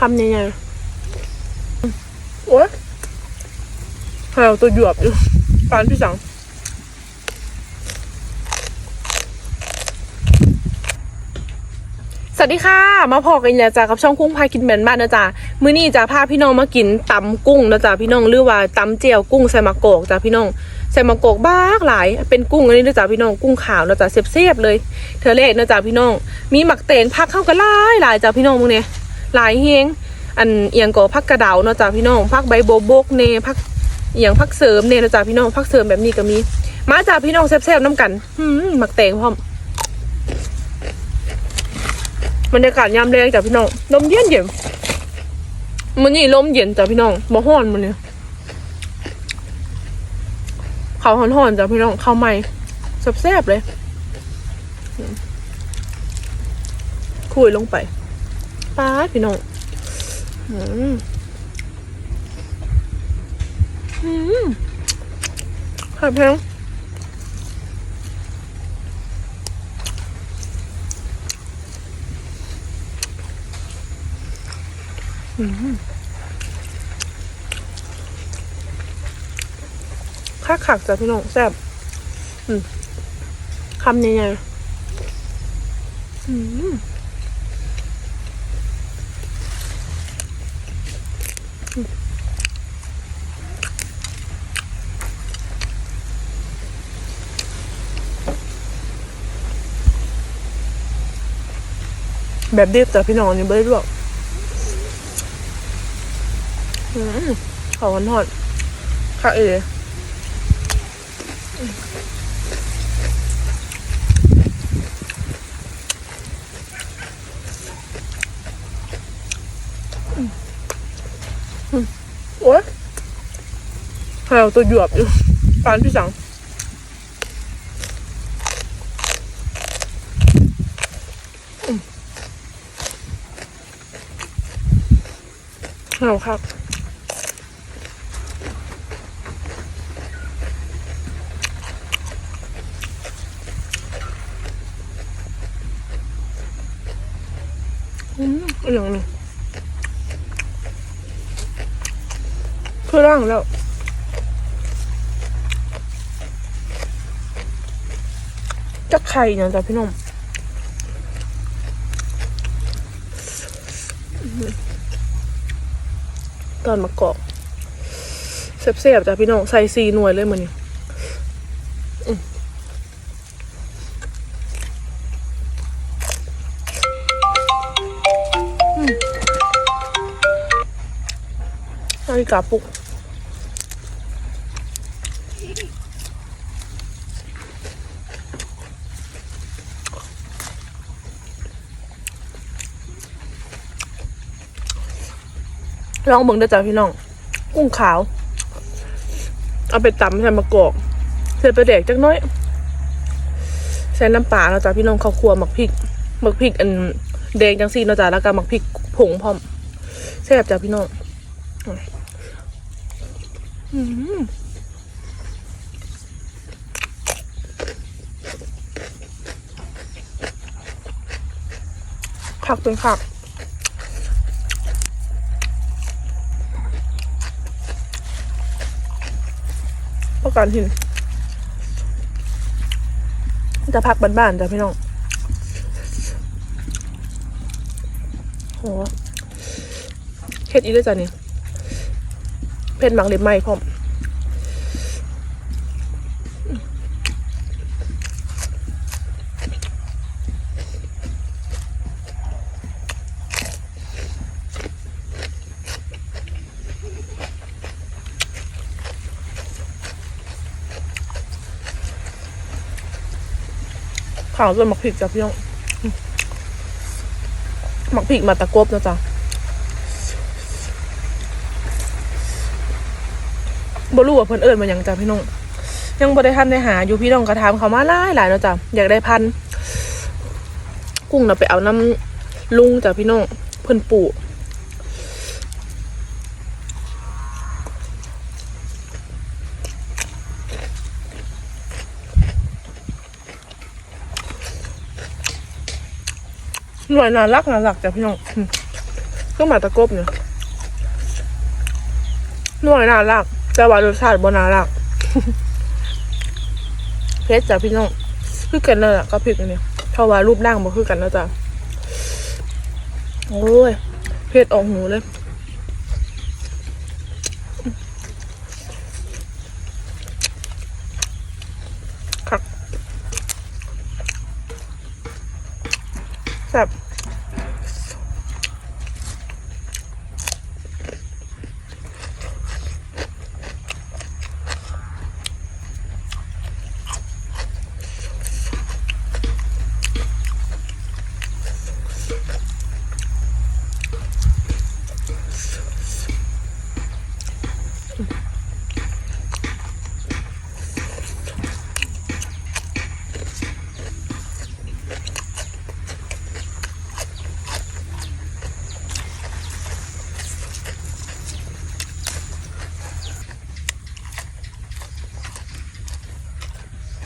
คำยังไงโอ๊ยแถวตัวหยวบอยู่ปานพี่สังสวัสดีค่ะ มาพอกันแล้วจ้ากับช่องกุ้งพากินแบนบ้านนะจ๊ะมื้อนี้จะพาพี่น้องมากินตำกุ้งนะจ๊ะพี่น้องหรือว่าตำเจียวกุ้งใส่มะกอกจ้ะพี่น้องใส่มะกอกบ้ากหลาย เป็นกุ้งอันนี้นะจ๊ะพี่น้องกุ้งขาวนะจ๊ะเสียบๆเลย เธอเลกนะจ๊ะพี่น้อง มีหมักเตงพักเข้ากันหลายหลายจ้ะพี่น้องมึงเนี่ย หลายเฮงอันเอียงก็พักกระเดาเนาะจ้ะพี่น้องพักใบโบบกเนพักเอียงพักเสริมเนเนาะจ๊ะพี่น้องพักเสริมแบบนี้ก็มี มาจ้ะพี่น้องแซ่บๆน้ำกันหืมหมักเตงพร้อมบรรยากาศยามแรงจ้ะพี่น้องลมเย็นเย็นมันนี่ลมเย็นจ้ะพี่น้องบ่ฮ้อนมันเนี่ยเขาวฮ้อนๆจ้ะพี่น้องข้าวใหม่แซ่บๆเลยคุยลงไป ป้าพี่น้องอืมอืมค่ะเพียงคักขักจ้ะพี่น้องแซ่บอืมคำยังไงอืม แบบดิบจ้ะพี่น้องอันนี่ไม่ได้ลวกอืมขอวานทอดค่ะเอ๋โอ๊ยแถวตัวหยวบอยู่ปานพี่สัง แถวครับอืมอย่างหนี้คือร่างแล้วจะไข่เนี่ยจ้ะพี่น้อง ตอนมะกอกเสียบๆจ้ะพี่น้องใส่ซีหน่วยเลยมันนี่อือืมนาฬิกาปลุก ลองเบิ่งเด้อจ้ะพี่น้อง กุ้งขาว เอาไปตำใส่มะกอกเสร็จไปแดกจักน้อยใส่น้ำปลาแล้วจ้ะพี่น้องข้าวคั่วหมักพริกหมักพริกอันแดงจังซี่เนาะจ้ะแล้วก็หมักพริกผงพร้อมแซ่บจ้ะพี่น้องอืมผักเป็นผัก พระกันหินจะพักบ้านๆจ้ะพี่น้องโหเฮ็ดอีกด้วยจ้ะนี่เผ็ดหมักเล็บไหม้พร้อม ข่าวส่วนหมักผิกจ้ะพี่น้องหมักผิกมาตะกบนะจ๊ะบ่รู้ว่าเพิ่นเอิญมาหยังจ้ะพี่น้องยังบ่ได้ทันได้หา อยู่พี่น้องก็ถามเขามาหลายหลายเนาะจ๊ะอยากได้พัน กุ้งเราไปเอาน้ำลุงจ้ะพี่น้องเพิ่นปลูก หน่วยน่ารักน่ารักจ้ะพี่น้องอืมก็หมาตะกบเนี่ยหน่วยน่ารักแต่ว่ารสชาติบ่น่ารักเพชรจ้ะพี่น้องคือกันเลยล่ะก็พริกอันนี้เพราะว่ารูปร่างบ่คือกันแล้วจ้ะโอ้ยเพชรออกหูเลย แซ่บ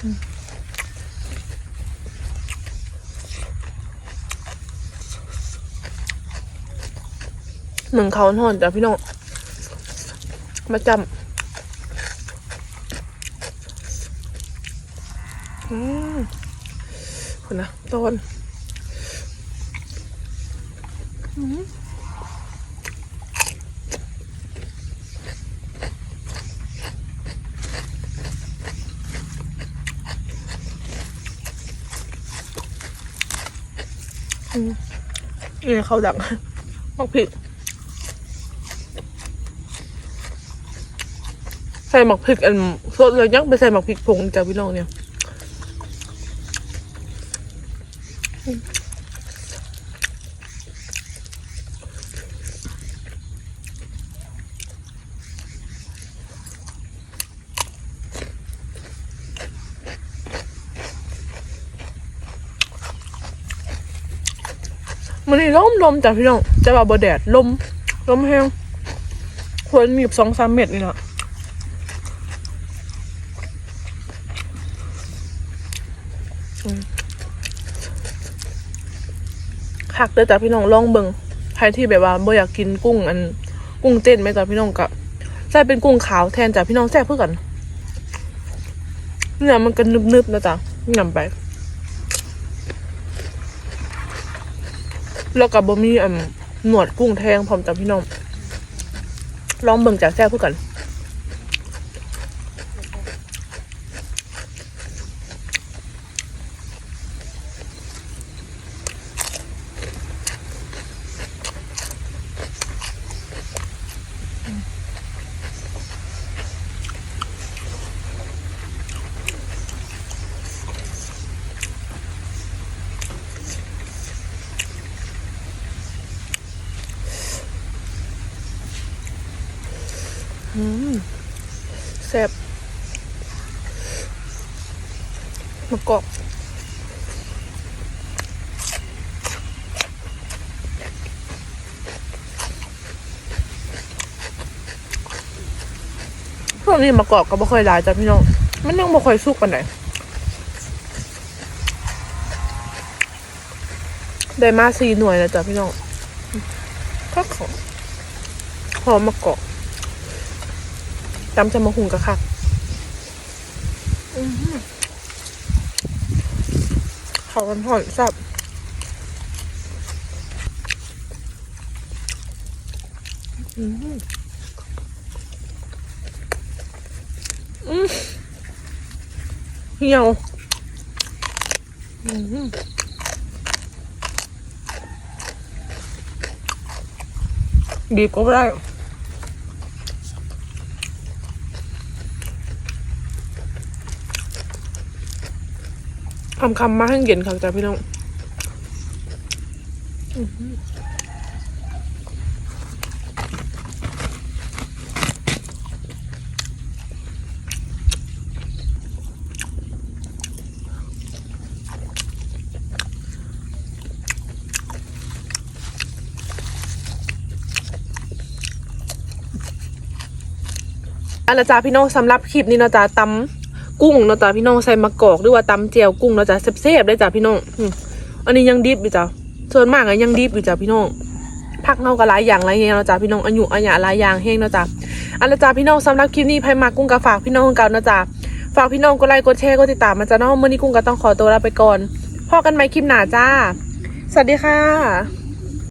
หนึ่งเขาหอนจ้ะพี่น้อง มาจำอืมคนนะต้นอืม นี่เขาดังมักผิดใส่หมักพริกอันสดเลยยังไปใส่หมักพริกผงจ้ะพี่น้องเนี่ย มันนี่ลมลมจ้ะพี่น้องจะว่าบ่แดดลมลมแห้งควรมีสองสามเม็ดนี่แหละคักเด้อจ้ะพี่น้องลองเบิงใครที่แบบว่าบ่อยากกินกุ้งอันกุ้งเต้นไหมจ้ะพี่น้องกับใส่เป็นกุ้งขาวแทนจ้ะพี่น้องแซ่บเพื่อกันเนี่ยมันก็นึบๆนะจ๊ะยำไป แล้วกับบ่มีอันหนวดกุ้งแทงพร้อมจ้ะพี่น้อง ลองเบิ่งจากแซ่บเพื่อกัน แซ่บมะกอกพวกนี้มะกอกก็บ่ค่อยหลายจ้ะพี่น้อง มันยังบ่ค่อยสุกปานใดได้มาสี่หน่วยแล้วจ้ะพี่น้องก็ขอหอมมะกอก ตำจะมาหุงกะคักอื้อหือเขากันห่อนสับอื้อหืออื้อเหี่ยวอื้อหือบีบก็ไม่ได้ คำคำๆมาให้เย็นค่ะจ้าพี่น้องอื้อหืออันละจ้าพี่น้องสำหรับคลิปนี้เนาะจ้าตำ กุ้งเนาะจ้ะพี่น้องใส่มะกอกหรือว่าตำเจียวกุ้งเนาะจ้ะเซฟๆได้จ้ะพี่น้องอันนี้ยังดิบอยู่จ้ะส่วนมากอะยังดิบอยู่จ้ะพี่น้องผักเฮาก็หลายอย่างหลายแฮงเนาะจ้ะพี่น้องอายุอาญะหลายอย่างแฮงเนาะจ้ะเอาละจ้ะพี่น้องสำหรับคลิปนี้ไผมากุ้งก็ฝากพี่น้องเก่าเนาะจ้ะฝากพี่น้องกดไลค์กดแชร์กดติดตามมาจ้ะเนาะมื้อนี้กุ้งก็ต้องขอตัวลาไปก่อนพอกันใหม่คลิปหน้าจ้า สวัสดีค่ะ